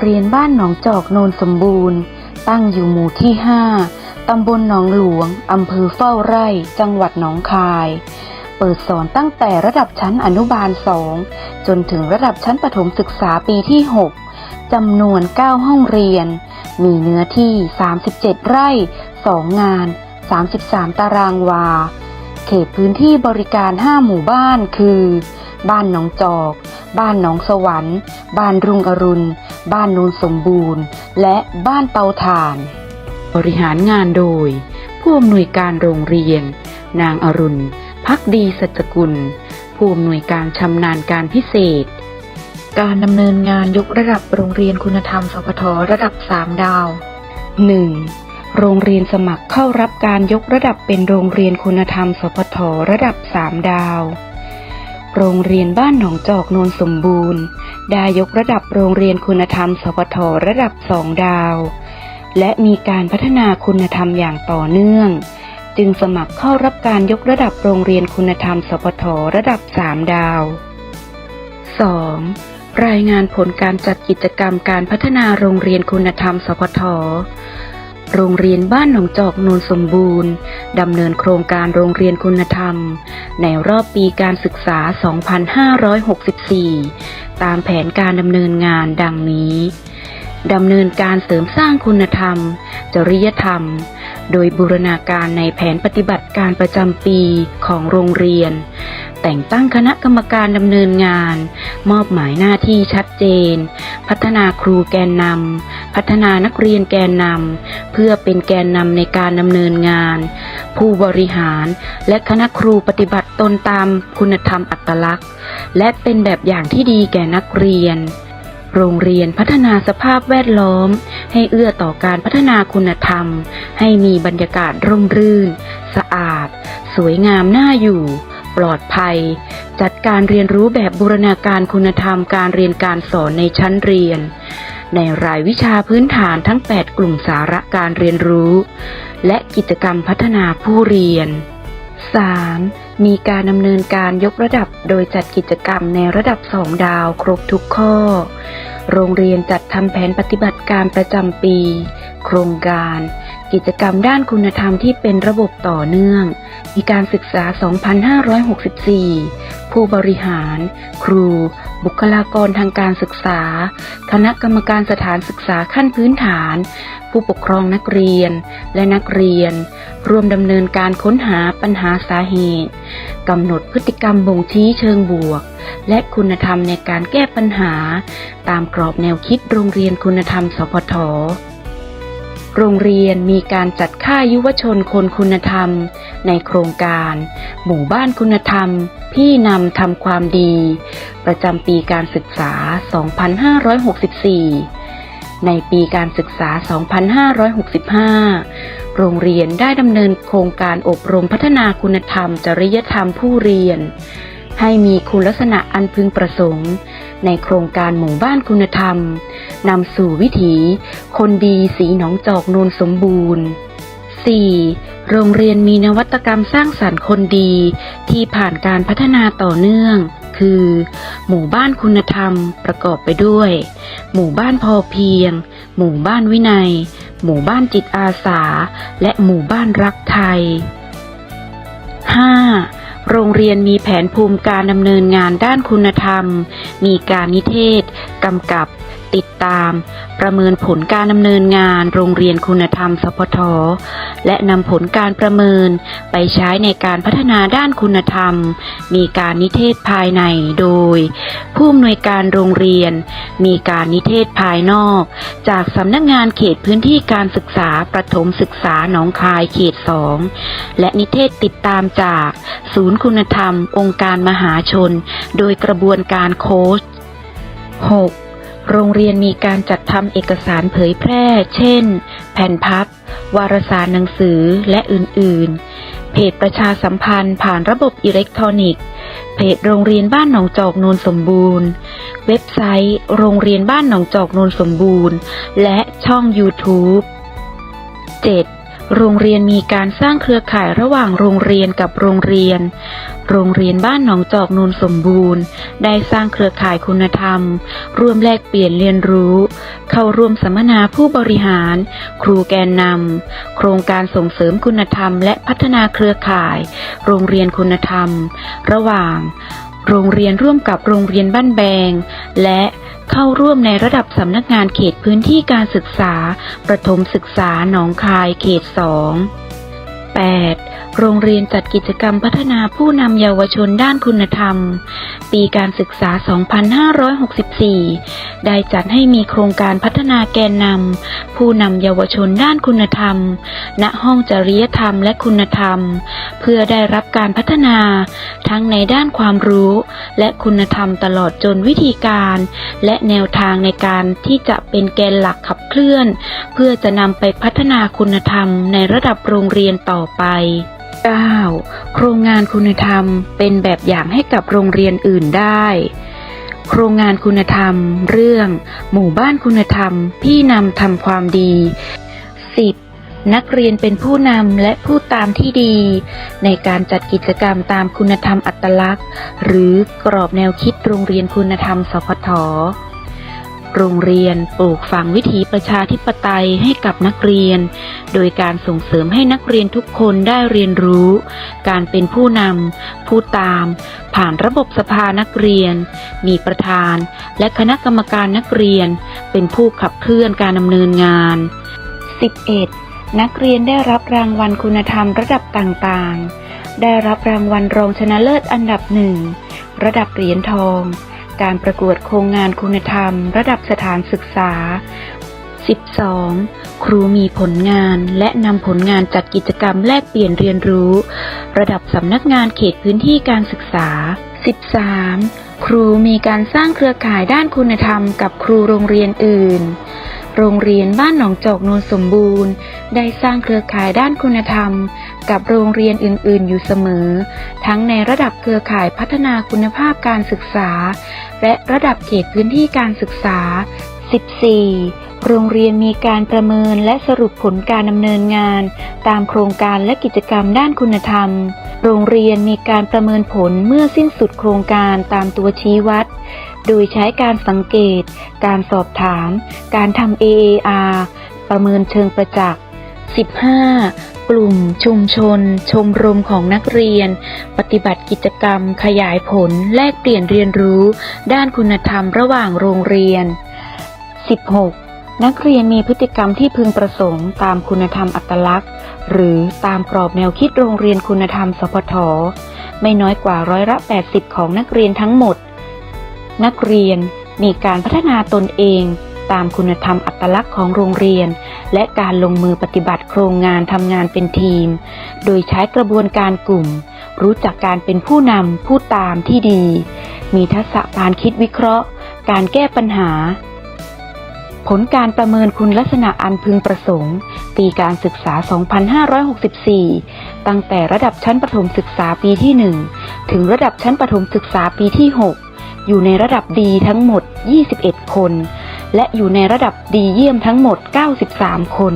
เรียนบ้านหนองจอกโนนสมบูรณ์ ตั้งอยู่หมู่ที่ 5 ตำบลหนองหลวง อำเภอเฝ้าไร่ จังหวัดหนองคาย เปิดสอนตั้งแต่ระดับชั้นอนุบาล 2 จนถึงระดับชั้นประถมศึกษาปีที่ 6 จำนวน 9 ห้องเรียน มีเนื้อที่ 37 ไร่ 2 งาน 33 ตารางวา เขตพื้นที่บริการ 5 หมู่บ้านคือ บ้านหนองจอกบ้านหนองสวรรค์ บ้านรุ่งอรุณ บ้านนูนสมบูรณ์ และบ้านเตาถ่าน บริหารงานโดย ผู้อำนวยการโรงเรียน นางอรุณพักดีสัจกุล ผู้อำนวยการชำนาญการพิเศษ การดำเนินงานยกระดับโรงเรียนคุณธรรมสพทระดับ 3 ดาว 1. โรงเรียนสมัครเข้ารับการยกระดับเป็นโรงเรียนคุณธรรมสพทระดับ 3 ดาว โรงเรียนบ้านหนองจอกโนนสมบูรณ์ ได้ยกระดับโรงเรียนคุณธรรม สพทระดับ2ดาว และมีการพัฒนาคุณธรรมอย่างต่อเนื่อง จึงสมัครเข้ารับการยกระดับโรงเรียนคุณธรรม สพทระดับ3ดาว 2. รายงานผลการจัดกิจกรรมการพัฒนาโรงเรียนคุณธรรม สพท โรงเรียนบ้านหนองจอกนนสมบูรณ์ ดำเนินโครงการโรงเรียนคุณธรรม ในรอบปีการศึกษา 2564 ตามแผนการดำเนินงานดังนี้ ดำเนินการเสริมสร้างคุณธรรม จริยธรรม โดยบูรณาการในแผนปฏิบัติการประจำปีของโรงเรียน แต่งตั้งคณะกรรมการดำเนินงาน มอบหมายหน้าที่ชัดเจน พัฒนาครูแกนนำ พัฒนานักเรียนแกนนำเพื่อเป็นแกนนำในการดำเนินงาน ผู้บริหารและคณะครูปฏิบัติตนตามคุณธรรมอัตลักษณ์ และเป็นแบบอย่างที่ดีแก่นักเรียน โรงเรียนพัฒนาสภาพแวดล้อม ให้เอื้อต่อการพัฒนาคุณธรรม ให้มีบรรยากาศร่มรื่น สะอาด สวยงามน่าอยู่ปลอดภัย จัดการเรียนรู้แบบบูรณาการคุณธรรมการเรียนการสอนในชั้นเรียน ในรายวิชาพื้นฐานทั้ง 8 กลุ่มสาระการเรียนรู้ และกิจกรรมพัฒนาผู้เรียน 3. มีการดำเนินการยกระดับโดยจัดกิจกรรมในระดับ 2 ดาวครบทุกข้อ โรงเรียนจัดทำแผนปฏิบัติการประจำปี โครงการ กิจกรรมด้านคุณธรรมที่เป็นระบบต่อเนื่อง มีการศึกษา 2564 ผู้บริหาร ครู บุคลากรทางการศึกษา คณะกรรมการสถานศึกษาขั้นพื้นฐาน ผู้ปกครองนักเรียนและนักเรียน รวมดำเนินการค้นหาปัญหาสาเหตุกำหนดพฤติกรรมบ่งชี้เชิงบวก และคุณธรรมในการแก้ปัญหา ตามกรอบแนวคิดโรงเรียนคุณธรรมสพท โรงเรียนมีการจัดค่ายยุวชนคนคุณธรรม ในโครงการ หมู่บ้านคุณธรรม พี่นำทำความดี ประจำปีการศึกษา 2564ในปีการศึกษา 2565 โรงเรียนได้ดำเนินโครงการอบรมพัฒนาคุณธรรม จริยธรรมผู้เรียน ให้มีคุณลักษณะอันพึงประสงค์ ในโครงการหมู่บ้านคุณธรรมนำสู่วิถี คนดีสีหนองจอกโนนสมบูรณ์ 4. โรงเรียนมีนวัตกรรมสร้างสรรค์คนดี ที่ผ่านการพัฒนาต่อเนื่อง คือ หมู่บ้านคุณธรรมประกอบไปด้วย หมู่บ้านพอเพียง หมู่บ้านวินัย หมู่บ้านจิตอาสา และหมู่บ้านรักไทย 5. โรงเรียนมีแผนภูมิการดำเนินงานด้านคุณธรรม มีการนิเทศ กำกับ ติดตาม ประเมินผลการดำเนินงานโรงเรียนคุณธรรมสพท และนำผลการประเมินไปใช้ในการพัฒนาด้านคุณธรรม มีการนิเทศภายในโดย ผู้อำนวยการโรงเรียน มีการนิเทศภายนอก จากสำนักงานเขตพื้นที่การศึกษาประถมศึกษาหนองคายเขต 2 และนิเทศติดตามจาก ศูนย์คุณธรรม องค์การมหาชน โดยกระบวนการโค้ช 6. โรงเรียนมีการจัดทำเอกสารเผยแพร่ เช่น แผ่นพับ วารสารหนังสือ และอื่น ๆ เพจประชาสัมพันธ์ผ่านระบบอิเล็กทรอนิกส์ เพจโรงเรียนบ้านหนองจอกนนสมบูรณ์ เว็บไซต์ โรงเรียนบ้านหนองจอกนนสมบูรณ์ และช่อง YouTube 7. โรงเรียนมีการสร้างเครือข่ายระหว่างโรงเรียนกับโรงเรียน โรงเรียนบ้านหนองจอกนูนสมบูรณ์ ได้สร้างเครือข่ายคุณธรรม ร่วมแลกเปลี่ยนเรียนรู้ เข้าร่วมสัมมนาผู้บริหาร ครูแกนนำ โครงการส่งเสริมคุณธรรม และพัฒนาเครือข่าย โรงเรียนคุณธรรม ระหว่าง โรงเรียนร่วมกับโรงเรียนบ้านแบง และเข้าร่วมในระดับสำนักงานเขตพื้นที่การศึกษา ประถมศึกษาหนองคายเขต2 8. โรงเรียนจัดกิจกรรมพัฒนาผู้นำเยาวชนด้านคุณธรรม ปีการศึกษา 2564 ได้จัดให้มีโครงการพัฒนาแกนนำผู้นำเยาวชนด้านคุณธรรม ณ ห้องจริยธรรมและคุณธรรม เพื่อได้รับการพัฒนาทั้งในด้านความรู้ และคุณธรรมตลอดจนวิธีการ และแนวทางในการที่จะเป็นแกนหลักขับเคลื่อน เพื่อจะนำไปพัฒนาคุณธรรมในระดับโรงเรียนต่อต่อไป 9. โครงงานคุณธรรมเป็นแบบอย่างให้กับโรงเรียนอื่นได้ โครงงานคุณธรรม เรื่อง หมู่บ้านคุณธรรม พี่นำทำความดี 10. นักเรียนเป็นผู้นำและผู้ตามที่ดี ในการจัดกิจกรรมตามคุณธรรมอัตลักษณ์ หรือกรอบแนวคิดโรงเรียนคุณธรรมสพท โรงเรียนปลูกฝังวิถีประชาธิปไตยให้กับนักเรียน โดยการส่งเสริมให้นักเรียนทุกคนได้เรียนรู้ การเป็นผู้นำผู้ตาม ผ่านระบบสภานักเรียน มีประธาน และคณะกรรมการนักเรียน เป็นผู้ขับเคลื่อนการดำเนินงาน 11. นักเรียนได้รับรางวัลคุณธรรมระดับต่างๆ ได้รับรางวัลรองชนะเลิศอันดับหนึ่งระดับเหรียญทอง การประกวดโครงงานคุณธรรม ระดับสถานศึกษา 12. ครูมีผลงานและนำผลงานจัดกิจกรรมแลกเปลี่ยนเรียนรู้ ระดับสำนักงานเขตพื้นที่การศึกษา 13. ครูมีการสร้างเครือข่ายด้านคุณธรรมกับครูโรงเรียนอื่น โรงเรียนบ้านหนองจอกนูนสมบูรณ์ ได้สร้างเครือข่ายด้านคุณธรรม กับโรงเรียนอื่น ๆ อยู่เสมอ ทั้งในระดับเครือข่ายพัฒนาคุณภาพการศึกษา และระดับเขตพื้นที่การศึกษา 14. โรงเรียนมีการประเมินและสรุปผลการดำเนินงาน ตามโครงการและกิจกรรมด้านคุณธรรม โรงเรียนมีการประเมินผลเมื่อสิ้นสุดโครงการตามตัวชี้วัด โดยใช้การสังเกต การสอบถาม การทำ AAR ประเมินเชิงประจักษ์ 15. กลุ่มชุมชน ชมรมของนักเรียน ปฏิบัติกิจกรรม ขยายผล แลกเปลี่ยนเรียนรู้ ด้านคุณธรรมระหว่างโรงเรียน 16. นักเรียนมีพฤติกรรมที่พึงประสงค์ตามคุณธรรมอัตลักษณ์ หรือตามกรอบแนวคิดโรงเรียนคุณธรรมสพท ไม่น้อยกว่าร้อยละ 80 ของนักเรียนทั้งหมด นักเรียนมีการพัฒนาตนเองตามคุณธรรมอัตลักษณ์ของโรงเรียน และการลงมือปฏิบัติโครงงานทำงานเป็นทีม โดยใช้กระบวนการกลุ่ม รู้จักการเป็นผู้นำผู้ตามที่ดี มีทักษะการคิดวิเคราะห์ การแก้ปัญหา ผลการประเมินคุณลักษณะอันพึงประสงค์ ปีการศึกษา 2564 ตั้งแต่ระดับชั้นประถมศึกษาปีที่ 1 ถึงระดับชั้นประถมศึกษาปีที่ 6 อยู่ในระดับดีทั้งหมด 21 คน และอยู่ในระดับดีเยี่ยมทั้งหมด 93 คน